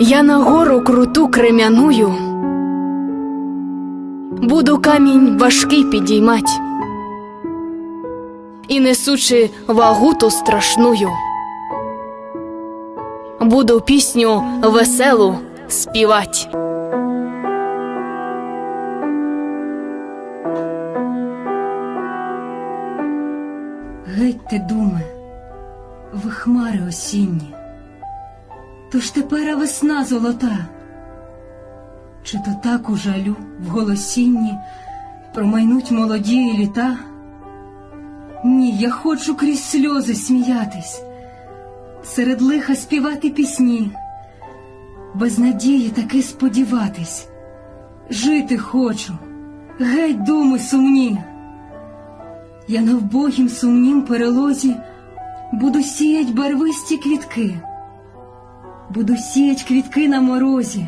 Я на гору круту крем'яную, буду камінь важкий підіймать, і несучи вагу ту страшную, буду пісню веселу співать. Геть ти, думе, ви хмари осінні, то ж тепер весна золота, чи то так у жалю в голосінні промайнуть молоді літа? Ні, я хочу крізь сльози сміятись, серед лиха співати пісні, без надії таки сподіватись, жити хочу, геть думи сумні. Я на вбогім сумнім перелозі буду сіять барвисті квітки, буду сіять квітки на морозі,